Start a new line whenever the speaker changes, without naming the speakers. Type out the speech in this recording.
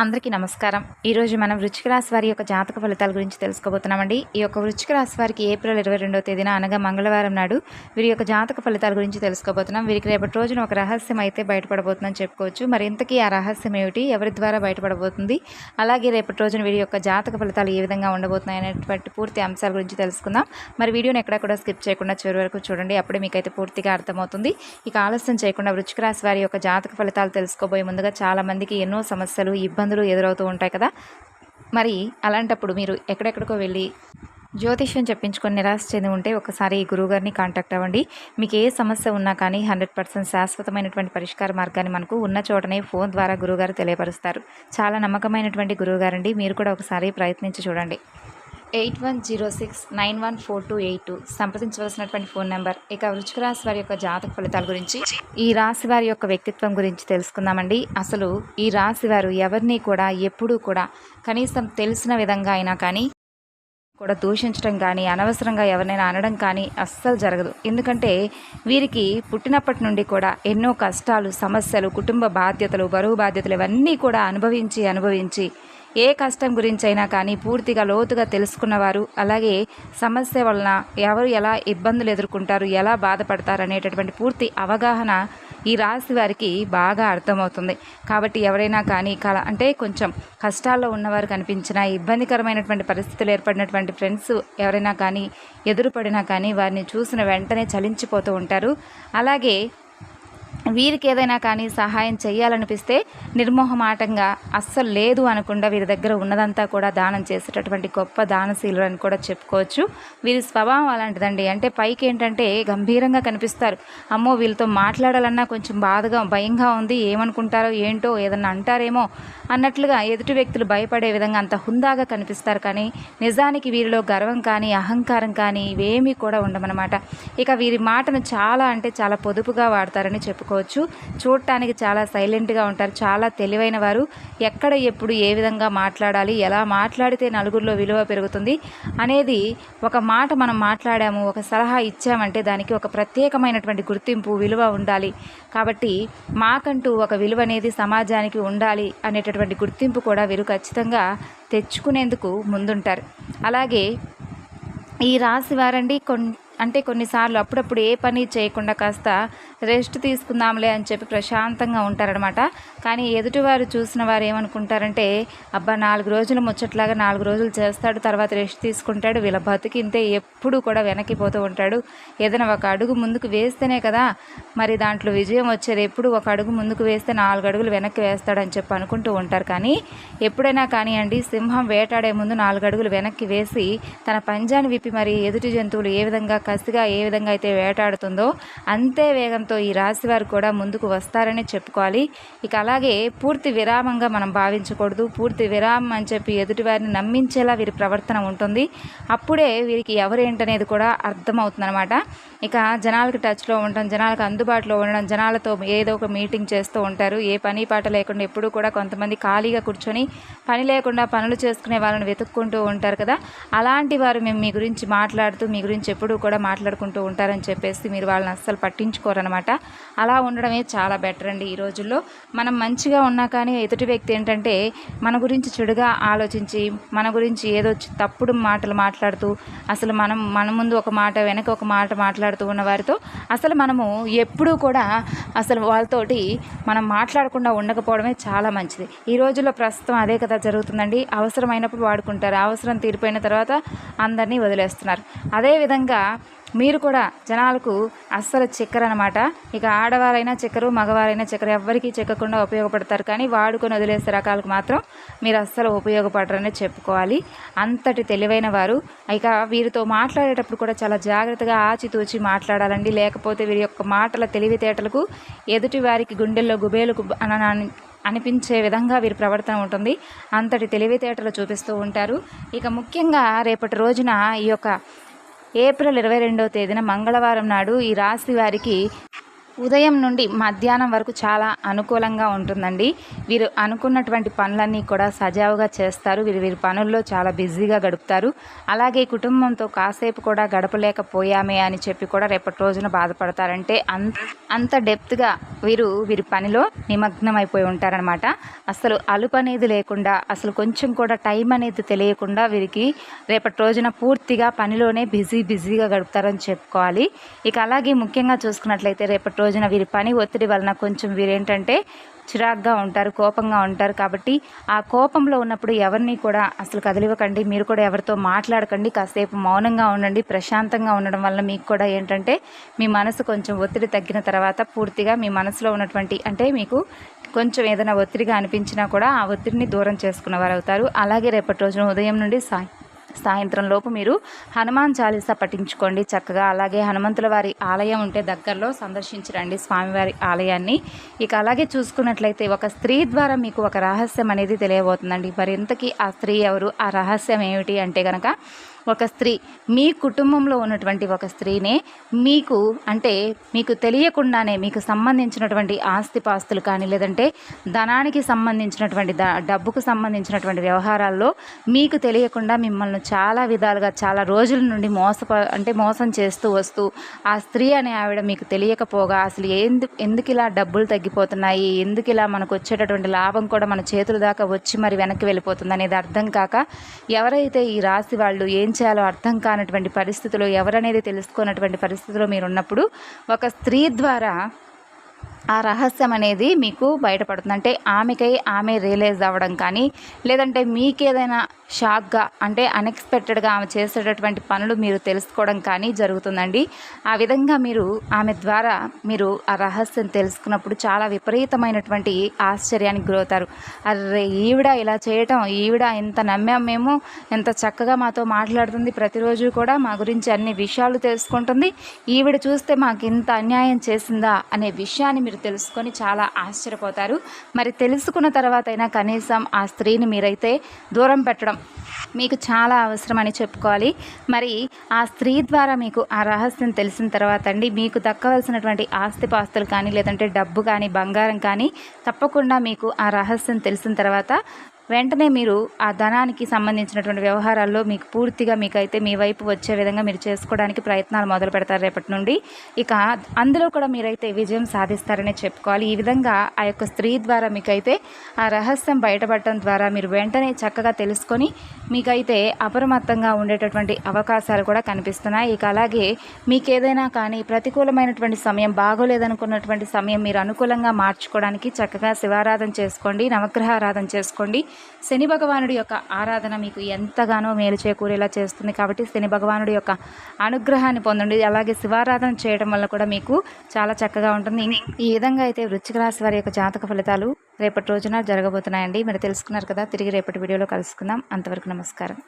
అందరికీ నమస్కారం. ఈరోజు మనం వృచ్చిక రాశి వారి యొక్క జాతక ఫలితాల గురించి తెలుసుకోబోతున్నామండి. ఈ యొక్క వృచ్చిక రాశి వారికి ఏప్రిల్ ఇరవై రెండవ తేదీన అనగా మంగళవారం నాడు వీరి యొక్క జాతక ఫలితాల గురించి తెలుసుకోబోతున్నాం. వీరికి రేపటి రోజున ఒక రహస్యం అయితే బయటపడబోతుందని చెప్పుకోవచ్చు. మరి ఇంతకీ ఆ రహస్యం ఏమిటి? ఎవరి ద్వారా బయటపడబోతుంది? అలాగే రేపటి రోజున వీరి యొక్క జాతక ఫలితాలు ఏ విధంగా ఉండబోతున్నాయి అనేటువంటి పూర్తి అంశాల గురించి తెలుసుకుందాం. మరి వీడియోని ఎక్కడ కూడా స్కిప్ చేయకుండా చివరి వరకు చూడండి. అప్పుడే మీకైతే పూర్తిగా అర్థమవుతుంది. ఇక ఆలస్యం చేయకుండా వృచ్చిక రాశి వారి యొక్క జాతక ఫలితాలు తెలుసుకోబోయే ముందుగా చాలామందికి ఎన్నో సమస్యలు ఇబ్బందులు ఎదురవుతూ ఉంటాయి కదా. మరి అలాంటప్పుడు మీరు ఎక్కడెక్కడికో వెళ్ళి జ్యోతిష్యం చెప్పించుకొని నిరాశ చెంది ఉంటే ఒకసారి ఈ గురువుగారిని కాంటాక్ట్ అవ్వండి. మీకు ఏ సమస్య ఉన్నా కానీ హండ్రెడ్ పర్సెంట్ శాశ్వతమైనటువంటి పరిష్కార మార్గాన్ని మనకు ఉన్న చోటనే ఫోన్ ద్వారా గురువుగారు తెలియపరుస్తారు. చాలా నమ్మకమైనటువంటి గురువుగారండి. మీరు కూడా ఒకసారి ప్రయత్నించి చూడండి. Eight one zero six nine one four two eight two సంప్రదించవలసినటువంటి phone number ఇక వృచ్చిక రాశి వారి యొక్క జాతక ఫలితాల గురించి ఈ రాశి వారి యొక్క వ్యక్తిత్వం గురించి తెలుసుకుందామండి. అసలు ఈ రాశి వారు ఎవరిని కూడా ఎప్పుడూ కూడా కనీసం తెలిసిన విధంగా అయినా కానీ కూడా దూషించడం కానీ అనవసరంగా ఎవరినైనా అనడం కానీ అస్సలు జరగదు. ఎందుకంటే వీరికి పుట్టినప్పటి నుండి కూడా ఎన్నో కష్టాలు సమస్యలు కుటుంబ బాధ్యతలు బరువు బాధ్యతలు ఇవన్నీ కూడా అనుభవించి అనుభవించి ఏ కష్టం గురించి అయినా కానీ పూర్తిగా లోతుగా తెలుసుకున్నవారు అలాగే సమస్య వలన ఎవరు ఎలా ఇబ్బందులు ఎదుర్కొంటారు ఎలా బాధపడతారు అనేటటువంటి పూర్తి అవగాహన ఈ రాశి వారికి బాగా అర్థమవుతుంది. కాబట్టి ఎవరైనా కానీ కల అంటే కొంచెం కష్టాల్లో ఉన్నవారు కనిపించిన ఇబ్బందికరమైనటువంటి పరిస్థితులు ఏర్పడినటువంటి ఫ్రెండ్స్ ఎవరైనా కానీ ఎదురుపడినా కానీ వారిని చూసిన వెంటనే చలించిపోతూ ఉంటారు. అలాగే వీరికి ఏదైనా కానీ సహాయం చేయాలనిపిస్తే నిర్మోహమాటంగా అస్సలు లేదు అనకుండా వీరి దగ్గర ఉన్నదంతా కూడా దానం చేసేటటువంటి గొప్ప దానశీలు అని కూడా చెప్పుకోవచ్చు. వీరి స్వభావం అలాంటిదండి. అంటే పైకి ఏంటంటే గంభీరంగా కనిపిస్తారు. అమ్మో వీళ్ళతో మాట్లాడాలన్నా కొంచెం బాధగా భయంగా ఉంది. ఏమనుకుంటారో ఏంటో ఏదన్నా అంటారేమో అన్నట్లుగా ఎదుటి వ్యక్తులు భయపడే విధంగా అంత హుందాగా కనిపిస్తారు. కానీ నిజానికి వీరిలో గర్వం కానీ అహంకారం కానీ ఇవేమీ కూడా ఉండమన్నమాట. ఇక వీరి మాటను చాలా అంటే చాలా పొదుపుగా వాడతారని చెప్పుకోవచ్చు. చూడటానికి చాలా సైలెంట్గా ఉంటారు. చాలా తెలివైన వారు. ఎక్కడ ఎప్పుడు ఏ విధంగా మాట్లాడాలి ఎలా మాట్లాడితే నలుగురిలో విలువ పెరుగుతుంది అనేది ఒక మాట మనం మాట్లాడాము ఒక సలహా ఇచ్చామంటే దానికి ఒక ప్రత్యేకమైనటువంటి గుర్తింపు విలువ ఉండాలి. కాబట్టి మాకంటూ ఒక విలువ అనేది సమాజానికి ఉండాలి అనేటటువంటి గుర్తింపు కూడా వీరు ఖచ్చితంగా తెచ్చుకునేందుకు ముందుంటారు. అలాగే ఈ రాశి వారండి కొన్ అంటే కొన్నిసార్లు అప్పుడప్పుడు ఏ పని చేయకుండా కాస్త రెస్ట్ తీసుకుందాంలే అని చెప్పి ప్రశాంతంగా ఉంటారనమాట కానీ ఎదుటివారు చూసిన వారు ఏమనుకుంటారంటే అబ్బా నాలుగు రోజులు ముచ్చట్లాగా నాలుగు రోజులు చేస్తాడు తర్వాత రెస్ట్ తీసుకుంటాడు వీళ్ళ బతికి ఇంతే ఎప్పుడు కూడా వెనక్కిపోతూ ఉంటాడు. ఏదైనా ఒక అడుగు ముందుకు వేస్తేనే కదా మరి దాంట్లో విజయం వచ్చేది ఎప్పుడు? ఒక అడుగు ముందుకు వేస్తే నాలుగు అడుగులు వెనక్కి వేస్తాడని చెప్పి అనుకుంటూ ఉంటారు. కానీ ఎప్పుడైనా కానివ్వండి సింహం వేటాడే ముందు నాలుగు అడుగులు వెనక్కి వేసి తన పంజాన్ని విప్పి మరి ఎదుటి జంతువులు ఏ విధంగా కసిగా ఏ విధంగా అయితే వేటాడుతుందో అంతే వేగంతో ఈ రాశి వారు కూడా ముందుకు వస్తారని చెప్పుకోవాలి. ఇక అలాగే పూర్తి విరామంగా మనం భావించకూడదు. పూర్తి విరామం అని చెప్పి ఎదుటివారిని నమ్మించేలా వీరి ప్రవర్తన ఉంటుంది. అప్పుడే వీరికి ఎవరేంటనేది కూడా అర్థమవుతుంది అనమాట ఇక జనాలకు టచ్లో ఉండడం జనాలకు అందుబాటులో ఉండడం జనాలతో ఏదో ఒక మీటింగ్ చేస్తూ ఉంటారు. ఏ పని పాట లేకుండా ఎప్పుడూ కూడా కొంతమంది ఖాళీగా కూర్చొని పని లేకుండా పనులు చేసుకునే వాళ్ళని వెతుక్కుంటూ ఉంటారు కదా. అలాంటి వారు మేము మీ గురించి మాట్లాడుతూ మీ గురించి ఎప్పుడూ కూడా మాట్లాడుకుంటూ ఉంటారని చెప్పేసి మీరు వాళ్ళని అస్సలు పట్టించుకోరనమాట అలా ఉండడమే చాలా బెటర్ అండి ఈ రోజుల్లో. మనం మంచిగా ఉన్నా కానీ ఎదుటి వ్యక్తి ఏంటంటే మన గురించి చెడుగా ఆలోచించి మన గురించి ఏదో తప్పుడు మాటలు మాట్లాడుతూ అసలు మనం మన ముందు ఒక మాట వెనక ఒక మాట మాట్లాడుతూ ఉన్న వారితో అసలు మనము ఎప్పుడూ కూడా అసలు వాళ్ళతోటి మనం మాట్లాడకుండా ఉండకపోవడమే చాలా మంచిది. ఈ రోజుల్లో ప్రస్తుతం అదే కదా జరుగుతుందండి. అవసరమైనప్పుడు వాడుకుంటారు. అవసరం తీరిపోయిన తర్వాత అందరినీ వదిలేస్తున్నారు. అదేవిధంగా మీరు కూడా జనాలకు అస్సలు చెక్కరు అనమాట ఇక ఆడవారైనా చెక్కరు మగవారైనా చెక్కరు ఎవ్వరికీ చెక్కకుండా ఉపయోగపడతారు. కానీ వాడుకొని వదిలేసే రకాలకు మాత్రం మీరు అస్సలు ఉపయోగపడరనే చెప్పుకోవాలి. అంతటి తెలివైన వారు. ఇక వీరితో మాట్లాడేటప్పుడు కూడా చాలా జాగ్రత్తగా ఆచితూచి మాట్లాడాలండి. లేకపోతే వీరి యొక్క మాటల తెలివితేటలకు ఎదుటి వారికి గుండెల్లో గుబేలకు అని అనిపించే విధంగా వీరి ప్రవర్తన ఉంటుంది. అంతటి తెలివితేటలు చూపిస్తూ ఉంటారు. ఇక ముఖ్యంగా రేపటి రోజున ఈ యొక్క ఏప్రిల్ ఇరవై రెండవ తేదీన మంగళవారం నాడు ఈ రాశి వారికి ఉదయం నుండి మధ్యాహ్నం వరకు చాలా అనుకూలంగా ఉంటుందండి. వీరు అనుకున్నటువంటి పనులన్నీ కూడా సజావుగా చేస్తారు. వీరు వీరి పనుల్లో చాలా బిజీగా గడుపుతారు. అలాగే కుటుంబంతో కాసేపు కూడా గడపలేకపోయామే అని చెప్పి కూడా రేపటి రోజున బాధపడతారంటే అంత అంత డెప్త్గా వీరు వీరి పనిలో నిమగ్నం అయిపోయి ఉంటారనమాట అసలు అలుపు అనేది లేకుండా అసలు కొంచెం కూడా టైం అనేది తెలియకుండా వీరికి రేపటి రోజున పూర్తిగా పనిలోనే బిజీ బిజీగా గడుపుతారని చెప్పుకోవాలి. ఇక అలాగే ముఖ్యంగా చూసుకున్నట్లయితే రేపటి రోజున వీరి పని ఒత్తిడి వలన కొంచెం వీరేంటంటే చిరాగ్గా ఉంటారు కోపంగా ఉంటారు కాబట్టి ఆ కోపంలో ఉన్నప్పుడు ఎవరిని కూడా అసలు కదిలివ్వకండి మీరు కూడా ఎవరితో మాట్లాడకండి కాసేపు మౌనంగా ఉండండి ప్రశాంతంగా ఉండడం వల్ల మీకు కూడా ఏంటంటే మీ మనసు కొంచెం ఒత్తిడి తగ్గిన తర్వాత పూర్తిగా మీ మనసులో ఉన్నటువంటి అంటే మీకు కొంచెం ఏదైనా ఒత్తిడిగా అనిపించినా కూడా ఆ ఒత్తిడిని దూరం చేసుకున్న వారు అవుతారు అలాగే రేపటి రోజున ఉదయం నుండి సాయం సాయంత్రం లోపు మీరు హనుమాన్ చాలీసా పఠించుకోండి చక్కగా. అలాగే హనుమంతుల వారి ఆలయం ఉంటే దగ్గరలో సందర్శించరండి స్వామివారి ఆలయాన్ని. ఇక అలాగే చూసుకున్నట్లయితే ఒక స్త్రీ ద్వారా మీకు ఒక రహస్యం అనేది తెలియబోతుందండి. మరి ఇంతకీ ఆ స్త్రీ ఎవరు? ఆ రహస్యం ఏమిటి అంటే కనుక ఒక స్త్రీ మీ కుటుంబంలో ఉన్నటువంటి ఒక స్త్రీనే మీకు అంటే మీకు తెలియకుండానే మీకు సంబంధించినటువంటి ఆస్తిపాస్తులు కానీ లేదంటే ధనానికి సంబంధించినటువంటి డబ్బుకు సంబంధించినటువంటి వ్యవహారాల్లో మీకు తెలియకుండా మిమ్మల్ని చాలా విధాలుగా చాలా రోజుల నుండి మోసప అంటే మోసం చేస్తూ వస్తూ ఆ స్త్రీ అనే ఆవిడ మీకు తెలియకపోగా అసలు ఎందుకు ఎందుకు ఇలా డబ్బులు తగ్గిపోతున్నాయి ఎందుకు ఇలా మనకు వచ్చేటటువంటి లాభం కూడా మన చేతుల దాకా వచ్చి మరి వెనక్కి వెళ్ళిపోతుంది అనేది అర్థం కాక ఎవరైతే ఈ రాశి వాళ్ళు ఏం చేయాలో అర్థం కానటువంటి పరిస్థితులు ఎవరనేది తెలుసుకున్నటువంటి పరిస్థితిలో మీరు ఉన్నప్పుడు ఒక స్త్రీ ద్వారా ఆ రహస్యం అనేది మీకు బయటపడుతుంది. అంటే ఆమెకై ఆమె రియలైజ్ అవ్వడం కానీ లేదంటే మీకేదైనా షాక్గా అంటే అన్ఎక్స్పెక్టెడ్గా ఆమె చేసేటటువంటి పనులు మీరు తెలుసుకోవడం కానీ జరుగుతుందండి. ఆ విధంగా మీరు ఆమె ద్వారా మీరు ఆ రహస్యం తెలుసుకున్నప్పుడు చాలా విపరీతమైనటువంటి ఆశ్చర్యానికి గురవుతారు. అరే ఈవిడ ఇలా చేయటం ఈవిడ ఎంత నమ్మాం మేము ఎంత చక్కగా మాతో మాట్లాడుతుంది ప్రతిరోజు కూడా మా గురించి అన్ని విషయాలు తెలుసుకుంటుంది. ఈవిడ చూస్తే మాకు ఇంత అన్యాయం చేసిందా అనే విషయాన్ని మీరు తెలుసుకొని చాలా ఆశ్చర్యపోతారు. మరి తెలుసుకున్న తర్వాత అయినా కనీసం ఆ స్త్రీని మీరైతే దూరం పెట్టడం మీకు చాలా అవసరం అని చెప్పుకోవాలి. మరి ఆ స్త్రీ ద్వారా మీకు ఆ రహస్యం తెలిసిన తర్వాత అండి మీకు దక్కవలసినటువంటి ఆస్తిపాస్తులు కానీ లేదంటే డబ్బు కానీ బంగారం కానీ తప్పకుండా మీకు ఆ రహస్యం తెలిసిన తర్వాత వెంటనే మీరు ఆ ధనానికి సంబంధించినటువంటి వ్యవహారాల్లో మీకు పూర్తిగా మీకైతే మీ వైపు వచ్చే విధంగా మీరు చేసుకోవడానికి ప్రయత్నాలు మొదలు పెడతారు రేపటి నుండి. ఇక అందులో కూడా మీరైతే విజయం సాధిస్తారనే చెప్పుకోవాలి. ఈ విధంగా ఆ యొక్క స్త్రీ ద్వారా మీకైతే ఆ రహస్యం బయటపడటం ద్వారా మీరు వెంటనే చక్కగా తెలుసుకొని మీకైతే అప్రమత్తంగా ఉండేటటువంటి అవకాశాలు కూడా కనిపిస్తున్నాయి. ఇక అలాగే మీకు ఏదైనా కానీ ప్రతికూలమైనటువంటి సమయం బాగోలేదనుకున్నటువంటి సమయం మీరు అనుకూలంగా మార్చుకోవడానికి చక్కగా శివారాధన చేసుకోండి నవగ్రహారాధన చేసుకోండి. శని భగవానుడి యొక్క ఆరాధన మీకు ఎంతగానో మేలు చేకూరేలా చేస్తుంది కాబట్టి శని భగవానుడి యొక్క అనుగ్రహాన్ని పొందండి. అలాగే శివారాధన చేయడం వల్ల కూడా మీకు చాలా చక్కగా ఉంటుంది. ఈ విధంగా అయితే వృచ్చిక రాశి వారి యొక్క జాతక ఫలితాలు రేపటి రోజున జరగబోతున్నాయండి. మీరు తెలుసుకున్నారు కదా తిరిగి రేపటి వీడియోలో కలుసుకుందాం. అంతవరకు నమస్కారం.